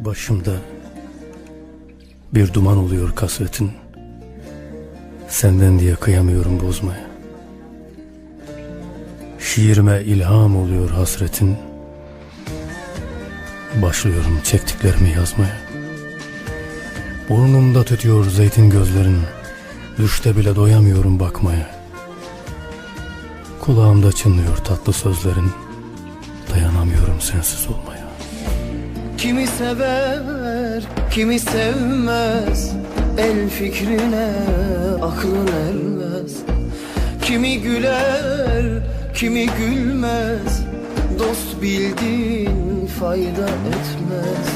Başımda bir duman oluyor kasvetin. Senden diye kıyamıyorum bozmaya. Şiirime ilham oluyor hasretin. Başlıyorum çektiklerimi yazmaya. Burnumda tütüyor zeytin gözlerin. Düşte bile doyamıyorum bakmaya. Kulağımda çınlıyor tatlı sözlerin. Dayanamıyorum sensiz olmaya. Kimi sever, kimi sevmez El fikrine aklın ermez. Kimi güler, kimi gülmez Dost bildiğin fayda etmez.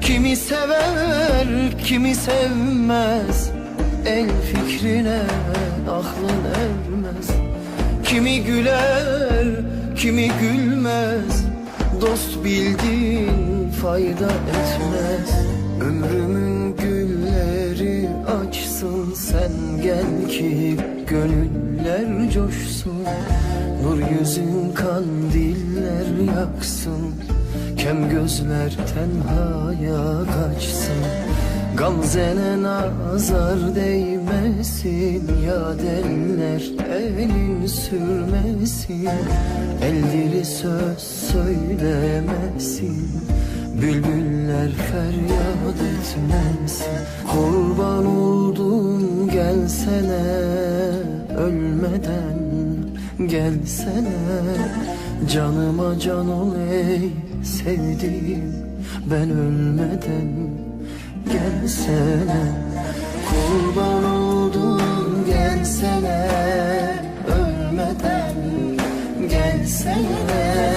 Kimi sever, kimi sevmez El fikrine aklın ermez. Kimi güler, kimi gülmez Dost bildiğin fayda etmez. Ömrümün gülleri açsın Sen gel ki gönüller coşsun. Nur yüzün kandiller yaksın. Kem gözler tenhaya Gamzene nazar değmesin Ya deller elin sürmesin. El dili söz söylemesin Bülbüller feryat etmesin. Kurban oldum gelsene Ölmeden gelsene. Canıma can ol ey sevdiğim Ben ölmeden gelsene Kurban oldum gelsene Ölmeden gelsene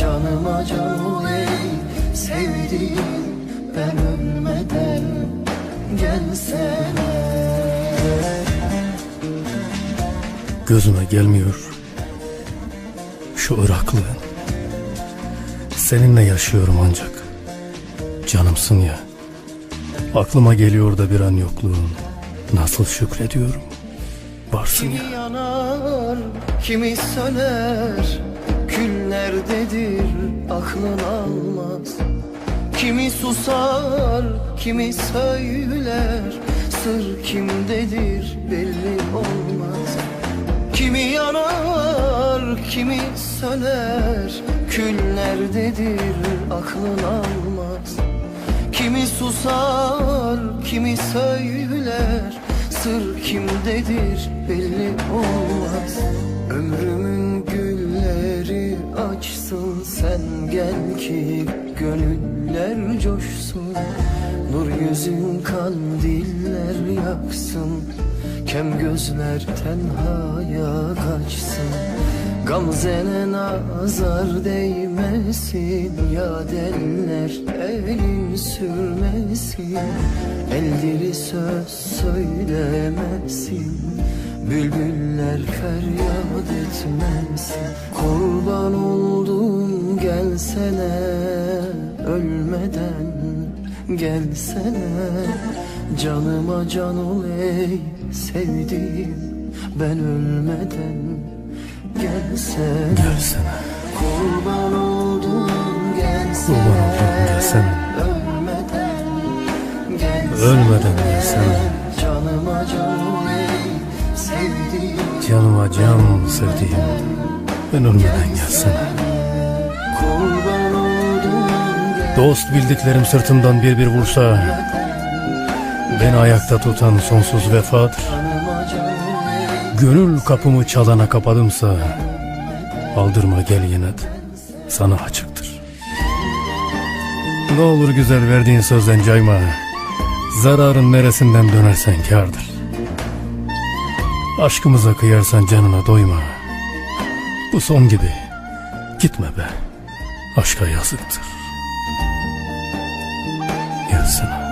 Canıma can ey sevdiğim Ben ölmeden gelsene Gözüme gelmiyor şu Iraklığın. Seninle yaşıyorum ancak. Canımsın ya. Aklıma geliyor da bir an yokluğun. Nasıl şükrediyorum. Varsın ya. Kimi yanar, kimi söner Kül nerededir aklın almaz Kimi susar, kimi söyler Sır kimdedir belli olmaz Kimi yanar, kimi söner Kül nerededir aklın almaz Kimi susar, kimi söyler. Sır kimdedir belli olmaz. Ömrümün gülleri açsın Sen gel ki gönüller coşsun. Nur yüzün kandiller yaksın. Kem gözler tenhaya kaçsın Gamzene nazar değmesin Ya deller elin sürmesin. El dili söz söylemesin Bülbüller feryat etmesin. Kurban oldum gelsene Ölmeden gelsene. Canıma can ol ey sevdiğim Ben ölmeden gelsene Gelsene. Kurban oldum gelsene Kurban oldum gelsene. Ölmeden gelsene. Canıma can ey sevdiğim Canıma can sevdiğim. Ben ölmeden gelsene. Kurban oldum Dost bildiklerim sırtımdan bir bir vursa. Beni ayakta tutan sonsuz vefadır. Gönül kapımı çalana kapadımsa Aldırma gel yine de sana açıktır. Ne olur güzel verdiğin sözden cayma Zararın neresinden dönersen kârdır. Aşkımıza kıyarsan canına doyma Bu son gibi Gitme be Aşka yazıktır. Gelsene